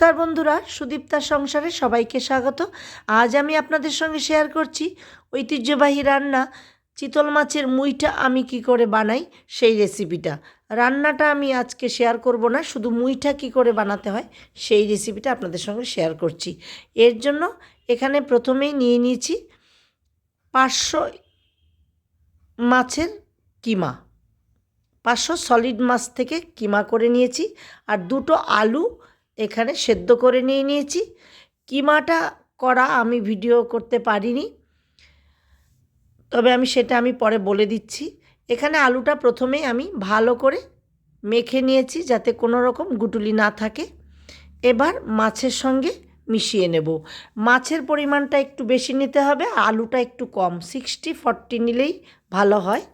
নমস্কার বন্ধুরা সুদীপ্তার সংসারে সবাইকে স্বাগত। আজ আমি আপনাদের সঙ্গে শেয়ার করছি ঐতিহ্যবাহী রান্না, চিতল মাছের মুইটা আমি কি করে বানাই সেই রেসিপিটা রান্নাটা আমি আজকে শেয়ার করব না, শুধু মুইটা কি করে বানাতে হয় সেই রেসিপিটা আপনাদের সঙ্গে শেয়ার করছি। এর জন্য এখানে প্রথমেই নিয়ে নিয়েছি পাঁচশো মাছের কিমা। পাঁচশো সলিড মাছ থেকে কিমা করে নিয়েছি, আর দুটো আলু এখানে সেদ্ধ করে নিয়ে নিয়েছি। কিমাটা করা আমি ভিডিও করতে পারিনি। তবে আমি সেটা আমি পরে বলে দিচ্ছি। এখানে আলুটা প্রথমেই আমি ভালো করে মেখে নিয়েছি যাতে কোনো রকম গুটুলি না থাকে। এবার মাছের সঙ্গে মিশিয়ে নেব। মাছের পরিমাণটা একটু বেশি নিতে হবে, আলুটা একটু কম, সিক্সটি ফর্টি নিলেই ভালো হয়।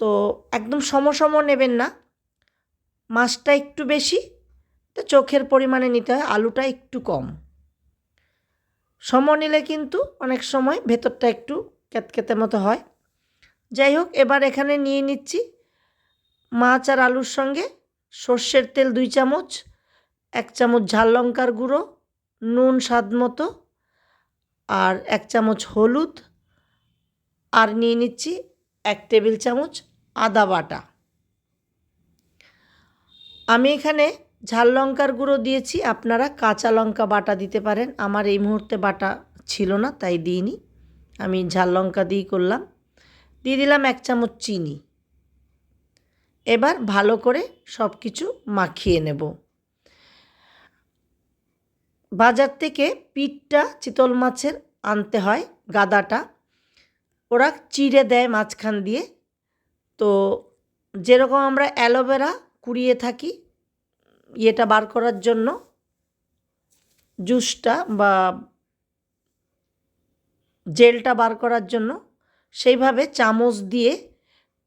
তো একদম সমসম নেবেন না। মাছটা একটু বেশি তো চোখের পরিমাণে নিতে হয়, আলুটা একটু কম। সম নিলে কিন্তু অনেক সময় ভেতরটা একটু ক্যাতক্যাতে মতো হয়। যাই হোক, এবার এখানে নিয়ে নিচ্ছি মাছ আর আলুর সঙ্গে সর্ষের তেল দুই চামচ, এক চামচ ঝাল লঙ্কার গুঁড়ো, নুন স্বাদ মতো, আর এক চামচ হলুদ, আর নিয়ে নিচ্ছি এক টেবিল চামচ আদা বাটা। আমি এখানে ঝাল লঙ্কার গুঁড়ো দিয়েছি, আপনারা কাঁচা লঙ্কা বাটা দিতে পারেন। আমার এই মুহূর্তে বাটা ছিল না, তাই দিইনি। আমি ঝাল লঙ্কা দিয়েই করলাম। দিয়ে দিলাম এক চামচ চিনি। এবার ভালো করে সব কিছু মাখিয়ে নেব। বাজার থেকে পিঠটা চিতল মাছের আনতে হয়, গাদাটা। ওরা চিড়ে দেয় মাঝখান দিয়ে। তো যেরকম আমরা অ্যালোভেরা কুড়িয়ে থাকি ইয়েটা বার করার জন্য জুসটা বা জেলটা বার করার জন্য সেইভাবে চামচ দিয়ে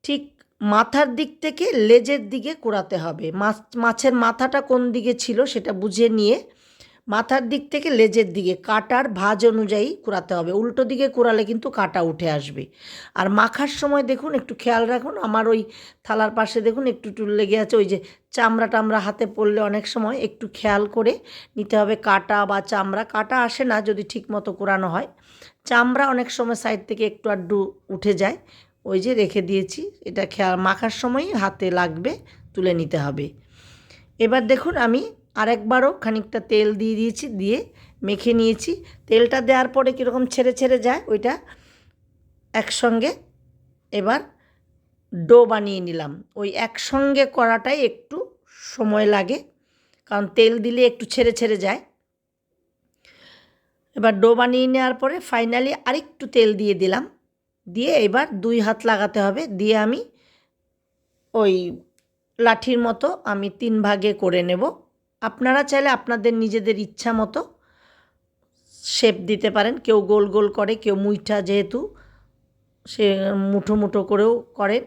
ঠিক মাথার দিক থেকে লেজের দিকে কুড়াতে হবে। মাছ, মাছের মাথাটা কোন দিকে ছিল সেটা বুঝে নিয়ে মাথার দিক থেকে লেজের দিকে, কাটার ভাজ অনুযায়ী কুড়াতে হবে। উল্টো দিকে কুড়ালে কিন্তু কাটা উঠে আসবে। আর মাখার সময় দেখুন, একটু খেয়াল রাখুন, আমার ওই থালার পাশে দেখুন, একটু টুল লেগে আছে, ওই যে চামড়া টামড়া হাতে পড়লে অনেক সময় একটু খেয়াল করে নিতে হবে কাটা বা চামড়া। কাটা আসে না যদি ঠিক মতো কুড়ানো হয়। চামড়া অনেক সময় সাইড থেকে একটু আড্ডু উঠে যায়। ওই যে রেখে দিয়েছি, এটা খেয়াল, মাখার সময়ই হাতে লাগবে, তুলে নিতে হবে। এবার দেখুন আমি আরেকবারও খানিকটা তেল দিয়ে দিয়েছি, দিয়ে মেখে নিয়েছি। তেলটা দেওয়ার পরে কীরকম ছেড়ে ছেড়ে যায়, ওইটা একসঙ্গে এবার ডো বানিয়ে নিলাম। ওই একসঙ্গে করাটাই একটু সময় লাগে, কারণ তেল দিলে একটু ছেড়ে ছেড়ে যায়। এবার ডো বানিয়ে নেওয়ার পরে ফাইনালি আরেকটু তেল দিয়ে দিলাম। দিয়ে এবার দুই হাত লাগাতে হবে, দিয়ে আমি ওই লাঠির মতো আমি তিন ভাগে করে নেব। আপনারা চাইলে আপনাদের নিজেদের ইচ্ছা মতো শেপ দিতে পারেন। কেউ গোল গোল করে, কেউ মুইঠা যেহেতু, সে মুঠো মুঠো করেও করে।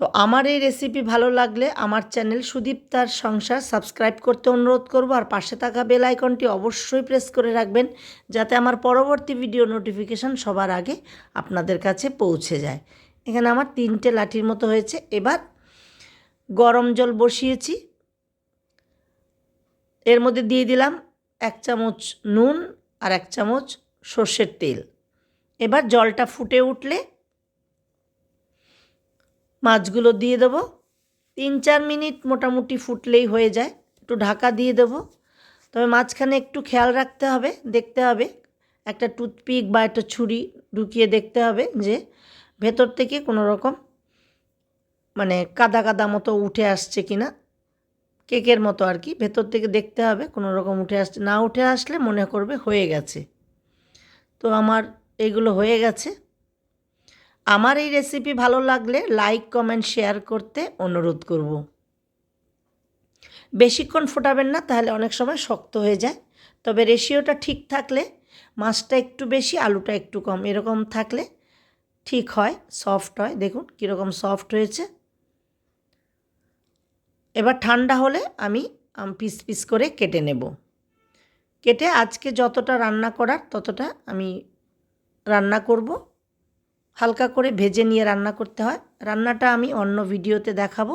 তো আমার এই রেসিপি ভালো লাগলে আমার চ্যানেল সুদীপ তার সংসার সাবস্ক্রাইব করতে অনুরোধ করব। আর পাশে থাকা বেল আইকনটি অবশ্যই প্রেস করে রাখবেন, যাতে আমার পরবর্তী ভিডিও নোটিফিকেশান সবার আগে আপনাদের কাছে পৌঁছে যায়। এখানে আমার তিনটে লাঠির মতো হয়েছে। এবার গরম জল বসিয়েছি। এর মধ্যে দিয়ে দিলাম এক চামচ নুন আর এক চামচ সর্ষের তেল। এবার জলটা ফুটে উঠলে মাছগুলো দিয়ে দেবো। তিন চার মিনিট মোটামুটি ফুটলেই হয়ে যায়। একটু ঢাকা দিয়ে দেবো। তবে মাঝখানে একটু খেয়াল রাখতে হবে, দেখতে হবে। একটা টুথপিক বা একটা ছুরি ঢুকিয়ে দেখতে হবে যে ভেতর থেকে কোনো রকম মানে কাদা কাদা মতো উঠে আসছে কি না কেকের মতো আর কি। ভেতর থেকে দেখতে হবে, কোনো রকম উঠে আসছে না উঠে আসলে মনে করবে হয়ে গেছে। তো আমার এগুলো হয়ে গেছে। আমার এই রেসিপি ভালো লাগলে লাইক কমেন্ট শেয়ার করতে অনুরোধ করব। বেশিক্ষণ ফোটাবেন না, তাহলে অনেক সময় শক্ত হয়ে যায়। তবে রেশিওটা ঠিক থাকলে, মাছটা একটু বেশি, আলুটা একটু কম, এরকম থাকলে ঠিক হয় সফট হয়। দেখুন কীরকম সফট হয়েছে। এবার ঠান্ডা হলে আমি পিস পিস করে কেটে নেব। কেটে আজকে যতটা রান্না করার ততটা আমি রান্না করব। হালকা করে ভেজে নিয়ে রান্না করতে হয়। রান্নাটা আমি অন্য ভিডিওতে দেখাবো।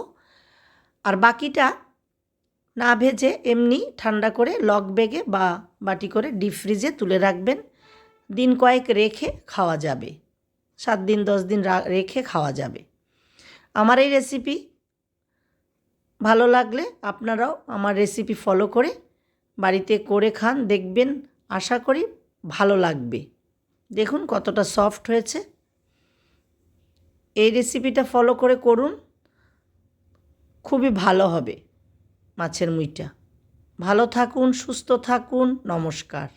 আর বাকিটা না ভেজে এমনি ঠান্ডা করে লক বেগে বা বাটি করে ডিপ ফ্রিজে তুলে রাখবেন। দিন কয়েক রেখে খাওয়া যাবে। সাত দিন, দশ দিন রেখে খাওয়া যাবে। আমার এই রেসিপি ভালো লাগলে আপনারাও আমার রেসিপি ফলো করে বাড়িতে করে খান, দেখবেন, আশা করি ভালো লাগবে। দেখুন কতটা সফট হয়েছে। এই রেসিপিটা ফলো করে করুন, খুবই ভালো হবে মাছের মুইটা। ভালো থাকুন, সুস্থ থাকুন, নমস্কার।